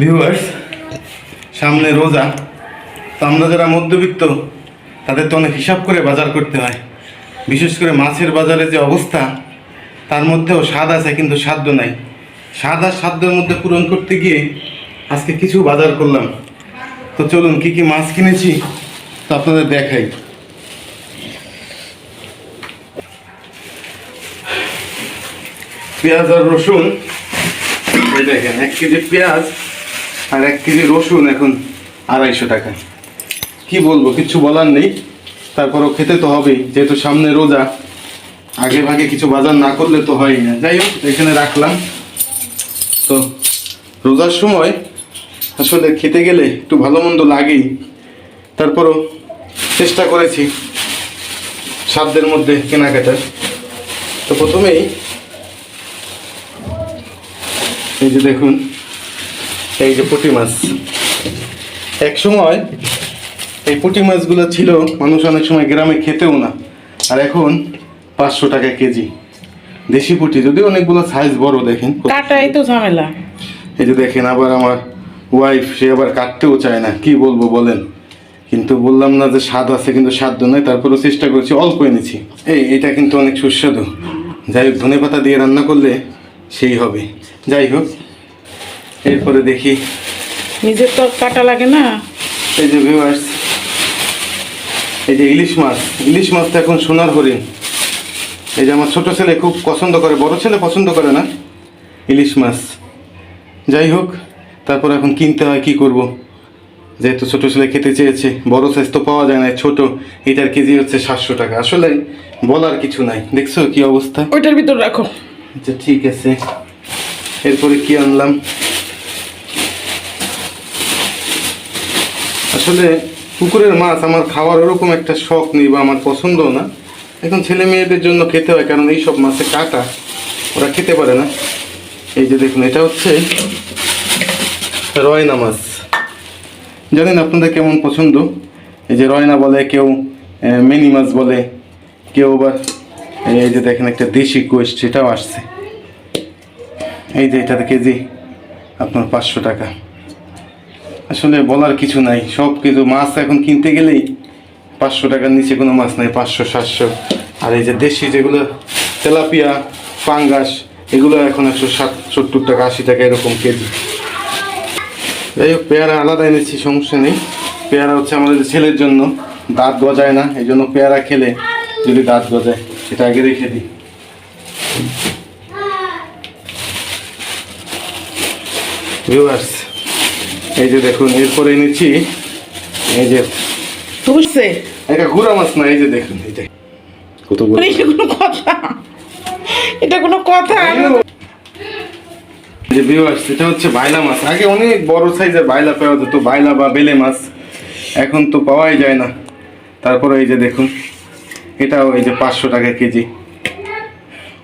Viewers সামনে রোজা। তো আমরা যারা মধ্যবিত্ত, তাদের তো অনেক হিসাব করে বাজার করতে হয়। বিশেষ করে মাছের বাজারে যে অবস্থা, তার মধ্যেও স্বাদ আছে কিন্তু সাধ্য নাই। স্বাদ আর সাধ্যের মধ্যে পূরণ করতে গিয়ে আজকে কিছু বাজার করলাম। তো চলুন, কি কি মাছ কিনেছি, তো আপনাদের দেখাই। পেঁয়াজ আর রসুন দেখেন, এক কেজি পেঁয়াজ আর এক কেজি রসুন এখন আড়াইশো টাকা। কি বলব, কিছু বলার নেই। তারপরও খেতে তো হবেই, যেহেতু সামনে রোজা, আগে ভাগে কিছু বাজার না করলে তো হয় না। যাই হোক, এখানে রাখলাম। তো রোজার সময় আসলে খেতে গেলে একটু ভালো মন্দ লাগেই। তারপরও চেষ্টা করেছি সাধ্যের মধ্যে কেনাকাটার তো প্রথমেই এই যে দেখুন এই যে পুঁটি মাছ। এক সময় এই পুঁটি মাছগুলো ছিল মানুষ অনেক সময় গ্রামে খেতেও না। আর এখন পাঁচশো টাকা কেজি। দেশি পুঁটি যদি অনেকগুলো সাইজ বড় দেখেন। কাটাই তো ঝামেলা। এই যে দেখেন আবার আমার ওয়াইফ সে আবার কাটতেও চায় না। কি বলব বলেন? কিন্তু বললাম না যে স্বাদ আছে কিন্তু সাধ্য নয়। তারপরেও চেষ্টা করছি অল্প এনেছি। এই এটা কিন্তু অনেক সুস্বাদু। যাই হোক ধনে পাতা দিয়ে রান্না করলে সেই হবে। যাই হোক এরপরে দেখি। নিজের তো কাটা লাগে না। এই যে ভিউয়ার্স এই যে ইলিশ মাছ ইলিশ মাছ তো এখন সোনার হরিণ। এই যে আমার ছোটো ছেলে খুব পছন্দ করে বড় ছেলে পছন্দ করে না ইলিশ মাছ। যাই হোক তারপর এখন কিনতে হয় কি করব? যেহেতু ছোট ছেলে খেতে চেয়েছে বড় সাইজ তো পাওয়া যায় না ছোট এটার কেজি হচ্ছে সাতশো টাকা। আসলে বলার কিছু নাই। দেখছ কি অবস্থা? ওইটার ভিতর রাখো। আচ্ছা ঠিক আছে। এরপরে কি আনলাম? আসলে পুকুরের মাছ আমার খাওয়ার ওরকম একটা শখ নেই বা আমার পছন্দও না। এখন ছেলে মেয়েদের জন্য খেতে হয়, কারণ এই সব মাছে কাটা, ওরা খেতে পারে না। এই যে দেখুন, এটা হচ্ছে রয়না মাছ। জানেন আপনাদের কেমন পছন্দ? এই যে রয়না বলে, কেউ মিনি মাছ বলে, কেউ আবার এই যে দেখেন একটা দেশি কোয়েস্ট সেটাও আসছে। এই যে এটাতে কেজি আপনার পাঁচশো টাকা। আসলে বলার কিছু নাই। সব কিছু মাছ এখন কিনতে গেলেই পাঁচশো টাকার নিচে কোনো মাছ নাই, পাঁচশো, সাতশো। আর এই যে দেশি যেগুলো তেলাপিয়া, পাঙ্গাস, এগুলো এখন একশো ষাট, সত্তর টাকা, আশি টাকা এরকম কেজি। যাই হোক, পেয়ারা আলাদা এনেছি, সমস্যা নেই। পেয়ারা হচ্ছে আমাদের ছেলের জন্য। দাঁত গজায় না, এই জন্য পেয়ারা খেলে যদি দাঁত গজায়, সেটা আগে রেখে দিই। ভিউয়ার্স এই যে দেখুন এরপরে এনেছি এই যে বুঝছে? একটা ঘুরা মাছ না এই যে দেখুন এইটা। কত বড়? এটা কোনো কথা। এটা কোনো কথা। এই যে ভিউয়ার্স এটা হচ্ছে বাইলা মাছ। আগে অনেক বড় সাইজের বাইলা পাওয়া যেত বাইলা বা বেলে মাছ। এখন তো পাওয়াই যায় না। তারপরে এই যে দেখুন এটাও এই যে পাঁচশো টাকা কেজি।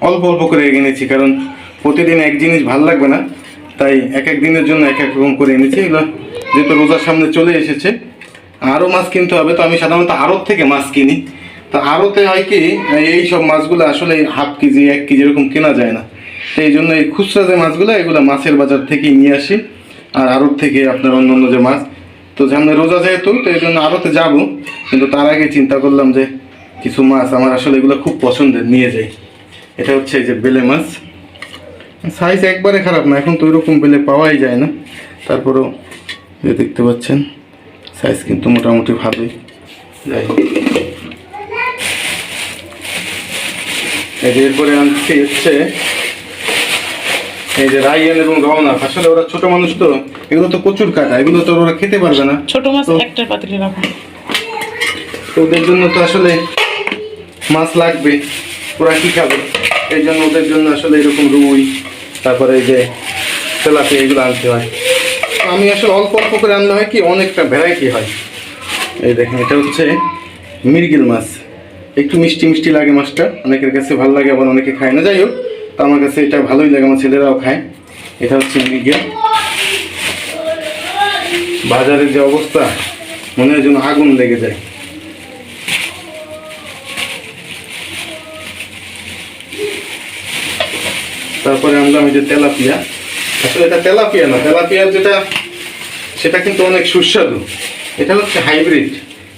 অল্প অল্প করে এনেছি কারণ প্রতিদিন এক জিনিস ভালো লাগবে না। তাই এক এক দিনের জন্য এক এক রকম করে এনেছি, এগুলো যেহেতু রোজার সামনে চলে এসেছে। আরও মাছ কিনতে হবে, তো আমি সাধারণত আড়ত থেকে মাছ কিনি। তো আড়তে হয় কি, এই সব মাছগুলো আসলে হাফ কেজি, এক কেজি এরকম কেনা যায় না। এই জন্য এই খুচরা যে মাছগুলো, এগুলো মাছের বাজার থেকেই নিয়ে আসি। আর আড়ত থেকে আপনার অন্য অন্য যে মাছ। তো সামনে রোজা যেহেতু, তো এই জন্য আড়তে যাব। কিন্তু তার আগে চিন্তা করলাম যে কিছু মাছ আমার আসলে এগুলো খুব পছন্দের, নিয়ে যাই। এটা হচ্ছে এই যে বেলে মাছ। সাইজ একবারে খারাপ না এখন তো ওইরকম বেলে পাওয়াই যায় না। তারপরেও যে দেখতে পাচ্ছেন সাইজ কিন্তু মোটামুটি ভালোই। যাই হোক। এরপরে আনছি হচ্ছে এই যে রাইয়ান এবং রওনা। আসলে ওরা ছোট মানুষ তো এগুলো তো প্রচুর কাটা এগুলো তো ওরা খেতে পারবে না। ছোট মাছ একটা পাতিলে রাখো। তো ওদের জন্য তো আসলে মাছ লাগবে ওরা কি খাবে? এই জন্য ওদের জন্য আসলে এরকম রুই তারপরে এই যে তেলাপি এগুলো আনতে হয়। আমি আসলে অল্প অল্প করে আনলে হয় কি, অনেকটা ভ্যারাইটি হয়। এই দেখেন, এটা হচ্ছে মিরগিল মাছ। একটু মিষ্টি মিষ্টি লাগে মাছটা। অনেকের কাছে ভালো লাগে, আবার অনেকে খায় না। যাই হোক, তো আমার কাছে এটা ভালোই লাগে, আমার ছেলেরাও খায়। এটা হচ্ছে মিরগিল বাজারের যে অবস্থা, মনে হয় যেন আগুন লেগে যায়। তারপরে আনলাম এই যে তেলাপিয়া। আসলে এটা তেলাপিয়া না তেলাপিয়ার যেটা, সেটা কিন্তু অনেক সুস্বাদু। এটা হচ্ছে হাইব্রিড।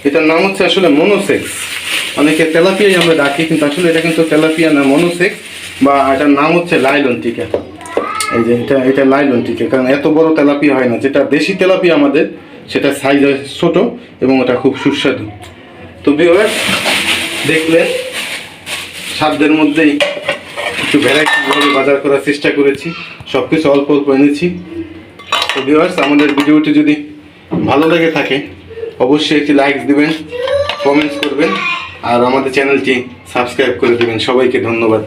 এটার নাম হচ্ছে আসলে মনোসেক্স। অনেকে তেলাপিয়াই আমরা ডাকি, কিন্তু আসলে এটা কিন্তু তেলাপিয়া না, মনোসেক্স, বা এটার নাম হচ্ছে লাইলন টিকা। এই যে এটা এটা লাইলন টিকা, কারণ এত বড় তেলাপিয়া হয় না। যেটা দেশি তেলাপিয়া আমাদের সেটা সাইজ ছোট এবং ওটা খুব সুস্বাদু। তো ভিউয়ার দেখলেন, সাধ্যের মধ্যেই একটু ভ্যারাইটিভাবে বাজার করার চেষ্টা করেছি। সব কিছু অল্প অল্প এনেছি। তো ভিউয়ার্স আমাদের ভিডিওটি যদি ভালো লেগে থাকে, অবশ্যই একটি লাইক দেবেন কমেন্টস করবেন, আর আমাদের চ্যানেলটি সাবস্ক্রাইব করে দেবেন। সবাইকে ধন্যবাদ।